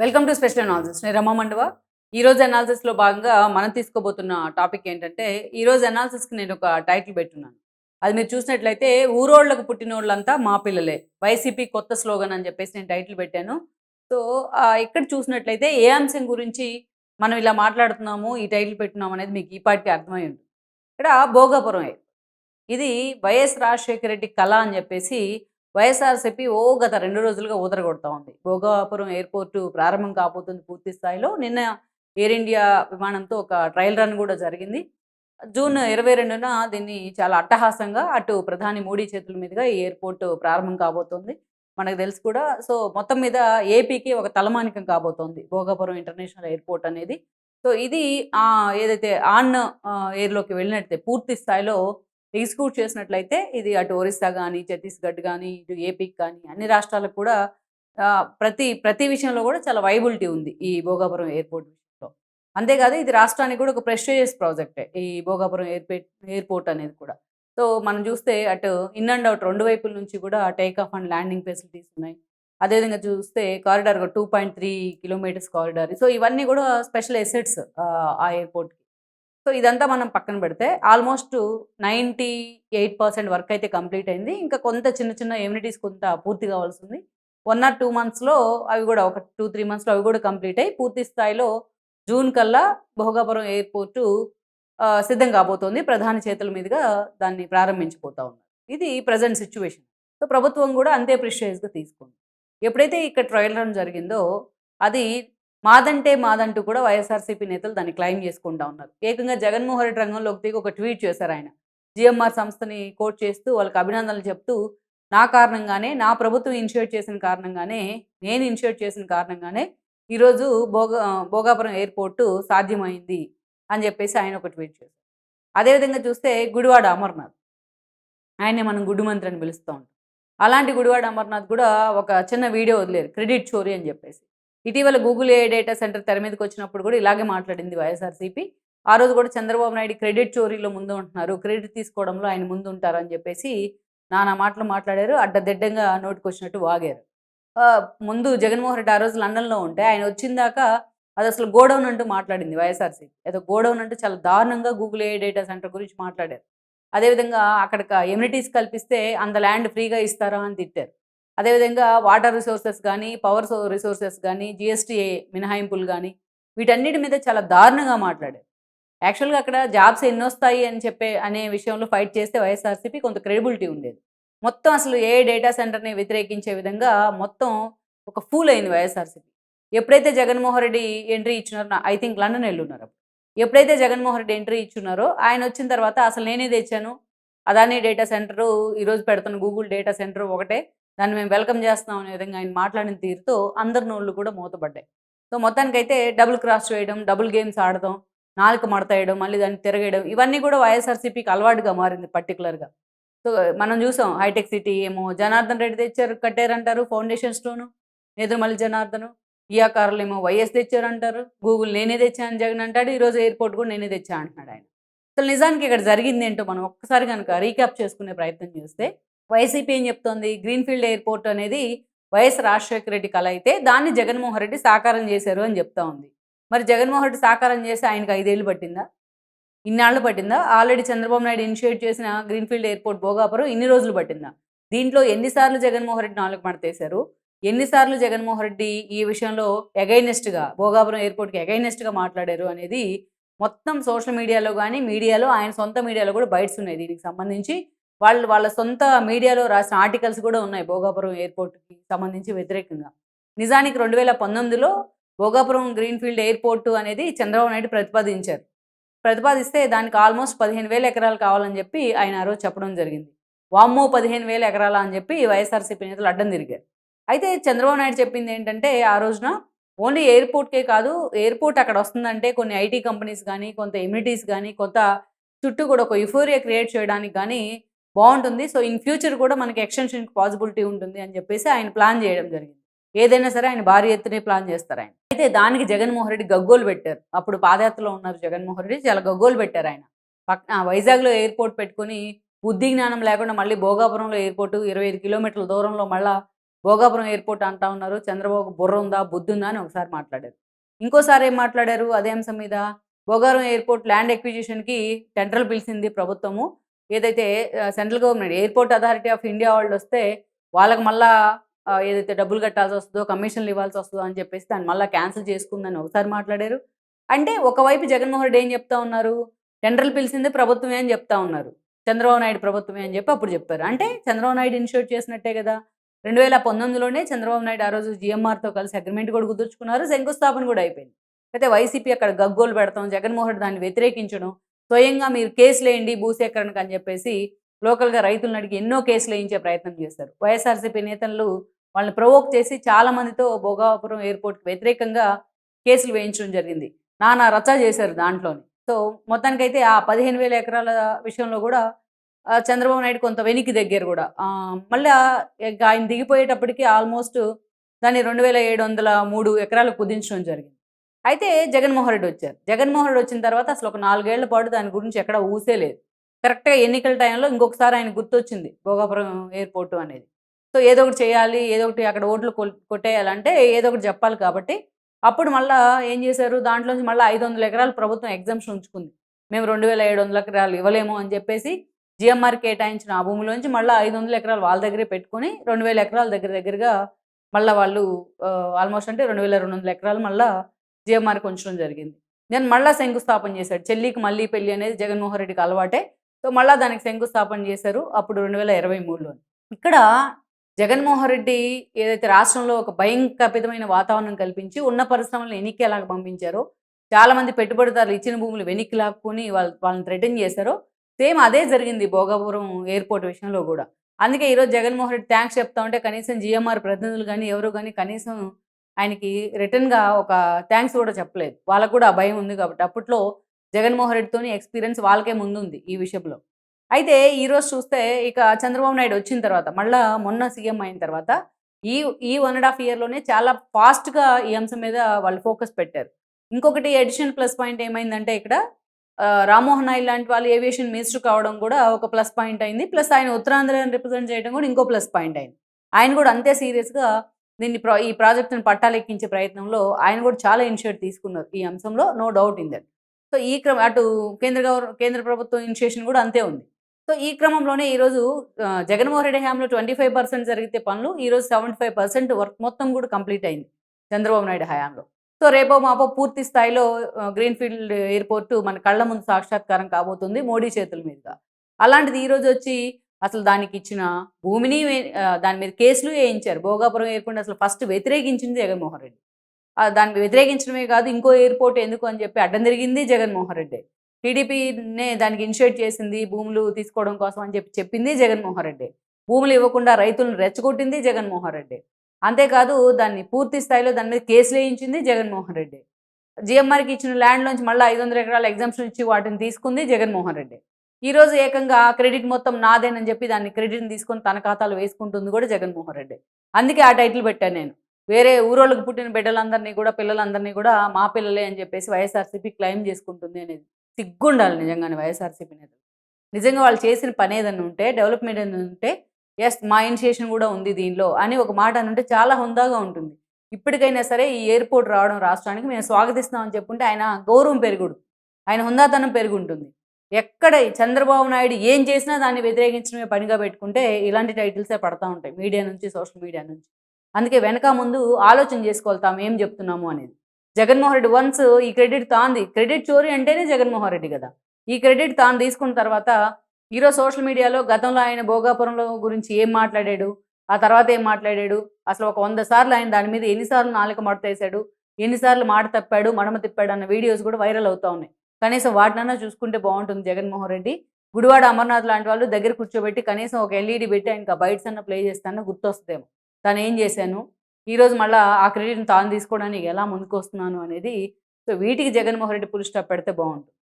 Welcome to special analysis నేను రమా మండవ. ఈ రోజు లో భాగంగా మనం తీసుకోబోతున్న టాపిక్ ఏంటంటే ఈ రోజు కి నేను ఒక టైటిల్ పెట్టున్నాను. అది మీరు చూసినట్లయితే ఊరోళ్ళకు పుట్టినోళ్ళంతా మా పిల్లలే. వైసీపీ కొత్త స్లోగన్ అని చెప్పేసి నేను టైటిల్ పెట్టాను. సో ఇక్కడ చూసినట్లయితే ఏ అంశం గురించి మనం ఇలా మాట్లాడుతున్నాము ఈ టైటిల్ పెట్టున్నాం అనేది మీకు ఈ పాటికి అర్థమై ఉంటుంది. ఇక్కడ భోగాపురం ఇది వైఎస్ రాజశేఖర రెడ్డి కళ అని చెప్పేసి వైఎస్ఆర్సీపీ ఓ గత రెండు రోజులుగా ఊదరగొడతా ఉంది. భోగాపురం ఎయిర్పోర్ట్ ప్రారంభం కాబోతుంది పూర్తి స్థాయిలో. నిన్న ఎయిర్ ఇండియా విమానంతో ఒక ట్రయల్ రన్ కూడా జరిగింది. జూన్ ఇరవై రెండున దీన్ని చాలా అట్టహాసంగా అటు ప్రధాని మోడీ చేతుల మీదుగా ఈ ఎయిర్పోర్ట్ ప్రారంభం కాబోతోంది. మనకు తెలుసు కూడా. సో మొత్తం మీద ఏపీకి ఒక తలమానికం కాబోతోంది భోగాపురం ఇంటర్నేషనల్ ఎయిర్పోర్ట్ అనేది. సో ఇది ఆ, ఏదైతే ఆన్ ఎయిర్లోకి వెళ్ళినట్లయితే పూర్తి స్థాయిలో ఎగ్జిక్యూట్ చేసినట్లయితే ఇది అటు ఒరిస్సా కానీ ఛత్తీస్గఢ్ కానీ ఇటు ఏపీకి కానీ అన్ని రాష్ట్రాలకు కూడా ఆ, ప్రతి ప్రతి విషయంలో కూడా చాలా వైబిలిటీ ఉంది ఈ భోగాపురం ఎయిర్పోర్ట్ విషయంలో. అంతేకాదు ఇది రాష్ట్రానికి కూడా ఒక ప్రెస్టీజియస్ ప్రాజెక్టే ఈ భోగాపురం ఎయిర్పోర్ట్ ఎయిర్పోర్ట్ అనేది కూడా. సో మనం చూస్తే అటు ఇన్ అండ్ అవుట్ రెండు వైపుల నుంచి కూడా take off and landing facilities ఉన్నాయి. అదేవిధంగా చూస్తే corridor two point three kilometres corridor. So ఇవన్నీ కూడా స్పెషల్ ఎసెట్స్ ఆ ఎయిర్పోర్ట్కి. సో ఇదంతా మనం పక్కన పెడితే almost ninety eight percent work అయితే కంప్లీట్ అయింది. ఇంకా కొంత చిన్న చిన్న ఎమ్యూనిటీస్ కొంత పూర్తి కావాల్సి ఉంది వన్ ఆర్ టూ మంత్స్లో అవి కూడా ఒక టూ త్రీ మంత్స్లో అవి కూడా కంప్లీట్ అయ్యి పూర్తి స్థాయిలో జూన్ కల్లా భోగాపురం ఎయిర్పోర్టు సిద్ధం కాబోతోంది. ప్రధాని చేతుల మీదుగా దాన్ని ప్రారంభించిపోతా ఉన్నారు. ఇది ప్రజెంట్ సిచ్యువేషన్. సో ప్రభుత్వం కూడా అంతే ప్రిషియస్గా తీసుకుంది ఎప్పుడైతే ఇక్కడ ట్రయల్ రన్ జరిగిందో అది మాదంటే మాదంటూ కూడా వైఎస్ఆర్సీపీ నేతలు దాన్ని క్లైమ్ చేసుకుంటా ఉన్నారు. ఏకంగా జగన్మోహన్ రెడ్డి రంగంలోకి దిగి ఒక ట్వీట్ చేశారు ఆయన. జిఎంఆర్ సంస్థని కోట్ చేస్తూ వాళ్ళకి అభినందనలు చెప్తూ నా కారణంగానే నా ప్రభుత్వం ఇనిషియేట్ చేసిన కారణంగానే నేను ఇనిషియేట్ చేసిన కారణంగానే ఈరోజు భోగా భోగాపురం ఎయిర్పోర్టు సాధ్యమైంది అని చెప్పేసి ఆయన ఒక ట్వీట్ చేశారు. అదేవిధంగా చూస్తే గుడివాడ అమర్నాథ్. ఆయనే మనం గుడి మంత్రి అని పిలుస్తూ. ఉంటాం అలాంటి గుడివాడ అమర్నాథ్ కూడా ఒక చిన్న వీడియో వదిలేరు. క్రెడిట్ చోరీ అని చెప్పేసి. ఇటీవల గూగుల్ ఏ డేటా సెంటర్ తెర మీదకి వచ్చినప్పుడు కూడా ఇలాగే మాట్లాడింది వైఎస్ఆర్సీపీ. ఆ రోజు కూడా చంద్రబాబు నాయుడు క్రెడిట్ చోరీలో ముందు ఉంటున్నారు. క్రెడిట్ తీసుకోవడంలో ఆయన ముందు ఉంటారని చెప్పేసి నానా మాటలు మాట్లాడారు. అడ్డదిడ్డంగా నోటికి వచ్చినట్టు వాగారు. ఆ, ముందు జగన్మోహన్ రెడ్డి ఆ రోజు లండన్లో ఉంటే ఆయన వచ్చిందాక అది అసలు గోడౌన్ అంటూ మాట్లాడింది వైఎస్ఆర్సీపీ. ఏదో గోడౌన్ అంటూ చాలా దారుణంగా గూగుల్ ఏ డేటా సెంటర్ గురించి మాట్లాడారు. అదేవిధంగా అక్కడ ఎమ్యూనిటీస్ కల్పిస్తే అంత ల్యాండ్ ఫ్రీగా ఇస్తారా అని తిట్టారు. అదేవిధంగా వాటర్ రిసోర్సెస్ కానీ పవర్ రిసోర్సెస్ కానీ జిఎస్టీ మినహాయింపులు కానీ వీటన్నిటి మీద చాలా దారుణంగా మాట్లాడారు. యాక్చువల్గా అక్కడ జాబ్స్ ఎన్ని వస్తాయి అని చెప్పే అనే విషయంలో ఫైట్ చేస్తే వైఎస్ఆర్సీపీ కొంత క్రెడిబిలిటీ ఉండేది. మొత్తం అసలు ఏ డేటా సెంటర్ని వ్యతిరేకించే విధంగా మొత్తం ఒక ఫూల్ అయింది వైఎస్ఆర్సీపీ. ఎప్పుడైతే జగన్మోహన్ రెడ్డి ఎంట్రీ ఇచ్చినారో ఐ థింక్ లండన్ వెళ్ళున్నారు ఎప్పుడైతే జగన్మోహన్ రెడ్డి ఎంట్రీ ఇచ్చున్నారో ఆయన వచ్చిన తర్వాత అసలు నేనే తెచ్చాను. అదాని డేటా సెంటర్ ఈరోజు పెడుతున్న గూగుల్ డేటా సెంటర్ ఒకటే. దాన్ని మేము వెల్కమ్ చేస్తున్నాం అనే విధంగా ఆయన మాట్లాడిన తీరుతో అందరి నోళ్ళు కూడా మూతపడ్డాయి. సో మొత్తానికైతే డబుల్ క్రాస్ చేయడం డబుల్ గేమ్స్ ఆడడం నాలుక మడతేయడం మళ్ళీ దాన్ని తిరగేయడం ఇవన్నీ కూడా వైఎస్ఆర్సీపీకి అలవాటుగా మారింది పర్టికులర్గా సో మనం చూసాం హైటెక్ సిటీ ఏమో జనార్దన్ రెడ్డి తెచ్చారు కట్టారంటారు ఫౌండేషన్ స్టోను నేదురుమల్లి జనార్దను ఈ ఆకారాలు ఏమో వైఎస్ తెచ్చారంటారు గూగుల్ నేనే తెచ్చాను జగన్ అంటాడు ఈరోజు ఎయిర్పోర్ట్ కూడా నేనే తెచ్చా అంటున్నాడు ఆయన. అసలు నిజానికి ఇక్కడ జరిగింది ఏంటో మనం ఒక్కసారి కనుక రీక్యాప్ చేసుకునే ప్రయత్నం చేస్తే వైసీపీ ఏం చెప్తోంది? గ్రీన్ఫీల్డ్ ఎయిర్పోర్ట్ అనేది వైఎస్ రాజశేఖర రెడ్డి కళ అయితే దాన్ని జగన్మోహన్ రెడ్డి సాకారం చేశారు అని చెప్తా ఉంది. మరి జగన్మోహన్ రెడ్డి సాకారం చేసి ఆయనకు ఐదేళ్ళు పట్టిందా? ఇన్నాళ్ళు పట్టిందా? ఆల్రెడీ చంద్రబాబు నాయుడు ఇనిషియేట్ చేసిన గ్రీన్ఫీల్డ్ ఎయిర్పోర్ట్ భోగాపురం ఇన్ని రోజులు పట్టిందా? దీంట్లో ఎన్నిసార్లు జగన్మోహన్ రెడ్డి నాలుగు మడతేశారు? ఎన్నిసార్లు జగన్మోహన్ రెడ్డి ఈ విషయంలో ఎగైనెస్ట్గా భోగాపురం ఎయిర్పోర్ట్కి ఎగైనెస్ట్గా మాట్లాడారు అనేది మొత్తం సోషల్ మీడియాలో కానీ మీడియాలో ఆయన సొంత మీడియాలో కూడా బయట్స్ ఉన్నాయి దీనికి సంబంధించి. వాళ్ళు వాళ్ళ సొంత మీడియాలో రాసిన ఆర్టికల్స్ కూడా ఉన్నాయి భోగాపురం ఎయిర్పోర్ట్కి సంబంధించి వ్యతిరేకంగా. నిజానికి రెండు వేల పంతొమ్మిదిలో భోగాపురం గ్రీన్ఫీల్డ్ ఎయిర్పోర్ట్ అనేది చంద్రబాబు నాయుడు ప్రతిపాదించారు. ప్రతిపాదిస్తే దానికి ఆల్మోస్ట్ పదిహేను వేల ఎకరాలు కావాలని చెప్పి ఆయన ఆ రోజు చెప్పడం జరిగింది. వామ్మో పదిహేను వేల ఎకరాల అని చెప్పి వైఎస్ఆర్సీపీ నేతలు అడ్డం తిరిగారు. అయితే చంద్రబాబు నాయుడు చెప్పింది ఏంటంటే ఆ రోజున ఓన్లీ ఎయిర్పోర్ట్కే కాదు ఎయిర్పోర్ట్ అక్కడ వస్తుందంటే కొన్ని ఐటీ కంపెనీస్ కానీ కొంత ఇమ్యూనిటీస్ కానీ కొంత చుట్టూ కూడా ఒక యుఫోరియా క్రియేట్ చేయడానికి కానీ బాగుంటుంది. సో ఇన్ ఫ్యూచర్ కూడా మనకి ఎక్స్టెన్షన్ పాసిబిలిటీ ఉంటుంది అని చెప్పేసి ఆయన ప్లాన్ చేయడం జరిగింది. ఏదైనా సరే ఆయన భారీ ఎత్తునే ప్లాన్ చేస్తారు ఆయన. అయితే దానికి జగన్మోహన్ రెడ్డి గగ్గోలు పెట్టారు. అప్పుడు పాదయాత్రలో ఉన్నారు జగన్మోహన్ రెడ్డి. చాలా గగ్గోలు పెట్టారు ఆయన. పక్క వైజాగ్లో ఎయిర్పోర్ట్ పెట్టుకొని బుద్ధి జ్ఞానం లేకుండా మళ్ళీ భోగాపురంలో ఎయిర్పోర్ట్ ఇరవై ఐదు కిలోమీటర్ల దూరంలో మళ్ళా భోగాపురం ఎయిర్పోర్ట్ అంటా ఉన్నారు. చంద్రబాబు బుర్ర ఉందా? బుద్ధి ఉందా? అని ఒకసారి మాట్లాడారు. ఇంకోసారి ఏం మాట్లాడారు? అదే అంశం మీద భోగాపురం ఎయిర్పోర్ట్ ల్యాండ్ ఎక్విజిషన్కి టెండర్లు పిలిచింది ప్రభుత్వము. ఏదైతే central government airport authority of India వాళ్ళు వస్తే వాళ్ళకి మళ్ళా ఏదైతే డబ్బులు కట్టాల్సి వస్తుందో కమిషన్లు ఇవ్వాల్సి వస్తుందో అని చెప్పేసి దాన్ని మళ్ళీ క్యాన్సిల్ చేసుకుందని ఒకసారి మాట్లాడారు. అంటే ఒకవైపు జగన్మోహన్ రెడ్డి ఏం చెప్తా ఉన్నారు? టెండర్లు పిలిచింది ప్రభుత్వమే అని చెప్తా ఉన్నారు. చంద్రబాబు నాయుడు ప్రభుత్వమే అని చెప్పి అప్పుడు చెప్పారు. అంటే చంద్రబాబు నాయుడు ఇనిషియేట్ చేసినట్టే కదా! రెండు వేల పంతొమ్మిదిలోనే చంద్రబాబు నాయుడు ఆ రోజు జిఎంఆర్తో కలిసి అగ్రిమెంట్ కూడా కుదుర్చుకున్నారు. శంకుస్థాపన కూడా అయిపోయింది. అయితే వైసీపీ అక్కడ గగ్గోలు పెడతాం జగన్మోహన్ రెడ్డి దాన్ని వ్యతిరేకించడం స్వయంగా మీరు కేసులు వేయండి భూసేకరణకు అని చెప్పేసి లోకల్గా రైతులను అడిగి ఎన్నో కేసులు వేయించే ప్రయత్నం చేశారు వైఎస్ఆర్సీపీ నేతలు వాళ్ళని ప్రొవోక్ చేసి చాలా మందితో భోగాపురం ఎయిర్పోర్ట్కి వ్యతిరేకంగా కేసులు వేయించడం జరిగింది. నానా రచ్చ చేశారు దాంట్లోని. సో మొత్తానికైతే ఆ పదిహేను వేల ఎకరాల విషయంలో కూడా చంద్రబాబు నాయుడు కొంత వెనక్కి దగ్గర కూడా. మళ్ళీ ఆయన దిగిపోయేటప్పటికి ఆల్మోస్ట్ దాన్ని రెండు వేల ఏడు వందల మూడు ఎకరాలు కుదించడం జరిగింది. అయితే జగన్మోహన్ రెడ్డి వచ్చారు. జగన్మోహన్ రెడ్డి వచ్చిన తర్వాత అసలు ఒక నాలుగేళ్ళ పాటు దాని గురించి ఎక్కడ ఊసే లేదు. కరెక్ట్గా ఎన్నికల టైంలో ఇంకొకసారి ఆయన గుర్తొచ్చింది భోగాపురం ఎయిర్పోర్టు అనేది. సో ఏదో ఒకటి చేయాలి ఏదో ఒకటి అక్కడ ఓట్లు కొట్టేయాలంటే ఏదో ఒకటి చెప్పాలి కాబట్టి అప్పుడు మళ్ళా ఏం చేశారు? దాంట్లోంచి మళ్ళీ ఐదు వందల ఎకరాలు ప్రభుత్వం ఎగ్జామ్షన్ ఉంచుకుంది. మేము రెండు వేల ఏడు వందల ఎకరాలు ఇవ్వలేము అని చెప్పేసి జిఎంఆర్ కేటాయించిన ఆ భూమిలోంచి మళ్ళీ ఐదు వందల ఎకరాలు వాళ్ళ దగ్గరే పెట్టుకొని రెండు వేల ఎకరాల దగ్గర దగ్గరగా మళ్ళీ వాళ్ళు ఆల్మోస్ట్ అంటే రెండు వేల రెండు వందల ఎకరాలు మళ్ళీ జిఎంఆర్కి ఉంచడం జరిగింది. నేను మళ్ళీ శంకుస్థాపన చేశాడు. చెల్లికి మళ్ళీ పెళ్ళి అనేది జగన్మోహన్ రెడ్డికి అలవాటే. సో మళ్ళీ దానికి శంకుస్థాపన చేశారు అప్పుడు రెండు వేల ఇరవై మూడులో. ఇక్కడ జగన్మోహన్ రెడ్డి ఏదైతే రాష్ట్రంలో ఒక భయంకరమైన వాతావరణం కల్పించి ఉన్న పరిశ్రమలను వెనక్కి ఎలాగ పంపించారో చాలా మంది పెట్టుబడిదారులు ఇచ్చిన భూములు వెనక్కి లాక్కుని వాళ్ళ వాళ్ళని థ్రెటన్ చేశారో సేమ్ అదే జరిగింది భోగాపురం ఎయిర్పోర్ట్ విషయంలో కూడా. అందుకే ఈరోజు జగన్మోహన్ రెడ్డి థ్యాంక్స్ చెప్తా ఉంటే కనీసం జిఎంఆర్ ప్రతినిధులు కానీ ఎవరు కానీ కనీసం ఆయనకి రిటర్న్గా ఒక థ్యాంక్స్ కూడా చెప్పలేదు. వాళ్ళకు కూడా ఆ భయం ఉంది కాబట్టి అప్పట్లో జగన్మోహన్ రెడ్డితోని ఎక్స్పీరియన్స్ వాళ్ళకే ముందుంది ఈ విషయంలో. అయితే ఈరోజు చూస్తే ఇక చంద్రబాబు నాయుడు వచ్చిన తర్వాత మళ్ళా మొన్న సీఎం అయిన తర్వాత ఈ ఈ వన్ అండ్ హాఫ్ ఇయర్లోనే చాలా ఫాస్ట్గా ఈ అంశం మీద వాళ్ళు ఫోకస్ పెట్టారు. ఇంకొకటి ఎడిషన్ ప్లస్ పాయింట్ ఏమైందంటే ఇక్కడ రామ్మోహన్ నాయుడు లాంటి వాళ్ళు ఏవియేషన్ మినిస్టర్ కావడం కూడా ఒక ప్లస్ పాయింట్ అయింది. ప్లస్ ఆయన ఉత్తరాంధ్రని రిప్రజెంట్ చేయడం కూడా ఇంకో ప్లస్ పాయింట్ అయింది. ఆయన కూడా అంతే సీరియస్గా దీన్ని ప్రా ఈ ప్రాజెక్టును పట్టాలెక్కించే ప్రయత్నంలో ఆయన కూడా చాలా ఇనిషియేట్ తీసుకున్నారు ఈ అంశంలో no doubt in that. So ఈ క్రమ అటు కేంద్ర గవర్ కేంద్ర ప్రభుత్వం ఇనిషియేషన్ కూడా అంతే ఉంది. సో ఈ క్రమంలోనే ఈరోజు జగన్మోహన్ రెడ్డి హయాంలో ట్వంటీ ఫైవ్ పర్సెంట్ జరిగితే పనులు ఈరోజు సెవెంటీ ఫైవ్ పర్సెంట్ వర్క్ మొత్తం కూడా కంప్లీట్ అయింది చంద్రబాబు నాయుడు హయాంలో. సో రేపో మాపో పూర్తి స్థాయిలో గ్రీన్ఫీల్డ్ ఎయిర్పోర్టు మన కళ్ళ ముందు సాక్షాత్కారం కాబోతుంది మోడీ చేతుల మీదుగా. అలాంటిది ఈరోజు వచ్చి అసలు దానికి ఇచ్చిన భూమిని దాని మీద కేసులు వేయించారు. భోగాపురం ఎయిర్పోర్ట్ అసలు ఫస్ట్ వ్యతిరేకించింది జగన్మోహన్ రెడ్డి. దాన్ని వ్యతిరేకించడమే కాదు ఇంకో ఎయిర్పోర్ట్ ఎందుకు అని చెప్పి అడ్డం జరిగింది జగన్మోహన్ రెడ్డి. టీడీపీనే దానికి ఇనిషియేట్ చేసింది భూములు తీసుకోవడం కోసం అని చెప్పి చెప్పింది జగన్మోహన్ రెడ్డి. భూములు ఇవ్వకుండా రైతులను రెచ్చగొట్టింది జగన్మోహన్ రెడ్డి. అంతేకాదు దాన్ని పూర్తి స్థాయిలో దాని మీద కేసులు వేయించింది జగన్మోహన్ రెడ్డి. జిఎంఆర్కి ఇచ్చిన ల్యాండ్లోంచి మళ్ళీ ఐదు వందల ఎకరాల ఎగ్జామ్షన్ ఇచ్చి వాటిని తీసుకుంది జగన్మోహన్ రెడ్డి. ఈ రోజు ఏకంగా క్రెడిట్ మొత్తం నాదేనని చెప్పి దాన్ని క్రెడిట్ని తీసుకొని తన ఖాతాలో వేసుకుంటుంది కూడా జగన్మోహన్ రెడ్డి. అందుకే ఆ టైటిల్ పెట్టాను నేను. వేరే ఊరోళ్ళకి పుట్టిన బిడ్డలందరినీ కూడా పిల్లలందరినీ కూడా మా పిల్లలే అని చెప్పేసి వైఎస్ఆర్సీపీ క్లెయిమ్ చేసుకుంటుంది అనేది సిగ్గుండాలి నిజంగానే వైఎస్ఆర్సీపీ అనేది నిజంగా వాళ్ళు చేసిన పని ఏదన్నా ఉంటే డెవలప్మెంట్ ఏదైనా ఉంటే ఎస్ మా ఇనిషియేషన్ కూడా ఉంది దీనిలో అని ఒక మాట అని ఉంటే చాలా హుందాగా ఉంటుంది. ఇప్పటికైనా సరే ఈ ఎయిర్పోర్ట్ రావడం రాష్ట్రానికి మేము స్వాగతిస్తామని చెప్పుంటే ఆయన గౌరవం పెరుగుడు. ఆయన హుందాతనం పెరుగుంటుంది. ఎక్కడ చంద్రబాబు నాయుడు ఏం చేసినా దాన్ని వ్యతిరేకించడమే పనిగా పెట్టుకుంటే ఇలాంటి టైటిల్సే పడతా ఉంటాయి మీడియా నుంచి సోషల్ మీడియా నుంచి. అందుకే వెనక ముందు ఆలోచన చేసుకోవాలి తాము ఏం చెప్తున్నాము అనేది. జగన్మోహన్ రెడ్డి వన్స్ ఈ క్రెడిట్ తాంది. క్రెడిట్ చోరీ అంటేనే జగన్మోహన్ రెడ్డి కదా. ఈ క్రెడిట్ తాను తీసుకున్న తర్వాత ఈరోజు సోషల్ మీడియాలో గతంలో ఆయన భోగాపురంలో గురించి ఏం మాట్లాడాడు ఆ తర్వాత ఏం మాట్లాడాడు అసలు ఒక వంద సార్లు ఆయన దాని మీద ఎన్నిసార్లు నాలుక మడతేశాడు ఎన్నిసార్లు మాట తప్పాడు మడమ తిప్పాడు అన్న వీడియోస్ కూడా వైరల్ అవుతా ఉన్నాయి. కనీసం వాటినన్నా చూసుకుంటే బాగుంటుంది జగన్మోహన్ రెడ్డి. గుడివాడ అమర్నాథ్ లాంటి వాళ్ళు దగ్గర కూర్చోబెట్టి కనీసం ఒక ఎల్ఈడి పెట్టి ఆయనకు ఆ బైట్స్ అన్న ప్లే చేస్తానో గుర్తొస్తుందేమో. తను ఏం చేశాను? ఈరోజు మళ్ళీ ఆ క్రెడిట్ని తాను తీసుకోవడానికి ఎలా ముందుకు వస్తున్నాను అనేది సో వీటికి జగన్మోహన్ రెడ్డి పుల్ స్టాప్ పెడితే బాగుంటుంది.